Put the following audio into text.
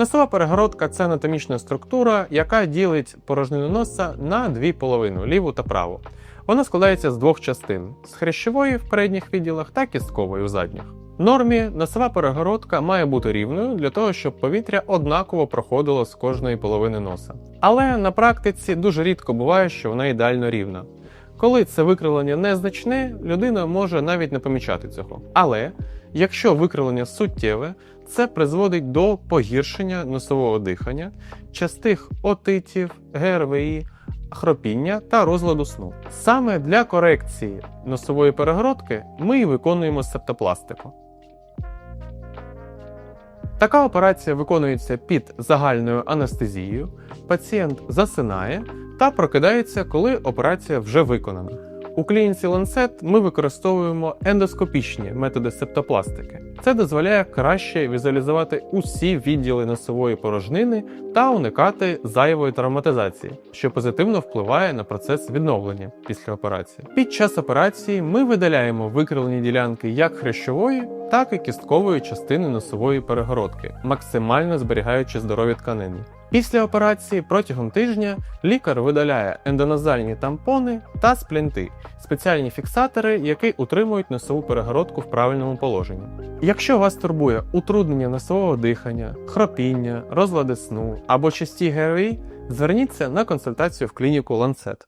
Носова перегородка це анатомічна структура, яка ділить порожнину носа на дві половини ліву та праву. Вона складається з двох частин: з хрящової в передніх відділах та кісткової в задніх. В нормі носова перегородка має бути рівною для того, щоб повітря однаково проходило з кожної половини носа. Але на практиці дуже рідко буває, що вона ідеально рівна. Коли це викривлення незначне, людина може навіть не помічати цього. Але якщо викривлення суттєве, це призводить до погіршення носового дихання, частих отитів, ГРВІ, хропіння та розладу сну. Саме для корекції носової перегородки ми і виконуємо септопластику. Така операція виконується під загальною анестезією, пацієнт засинає та прокидається, коли операція вже виконана. У клініці Lancet ми використовуємо ендоскопічні методи септопластики. Це дозволяє краще візуалізувати усі відділи носової порожнини та уникати зайвої травматизації, що позитивно впливає на процес відновлення після операції. Під час операції ми видаляємо викривлені ділянки як хрящової, так і кісткової частини носової перегородки, максимально зберігаючи здорові тканини. Після операції протягом тижня лікар видаляє ендоназальні тампони та сплінти, спеціальні фіксатори, які утримують носову перегородку в правильному положенні. Якщо вас турбує утруднення носового дихання, хропіння, розлади сну або часті ГРВІ, зверніться на консультацію в клініку Lancet.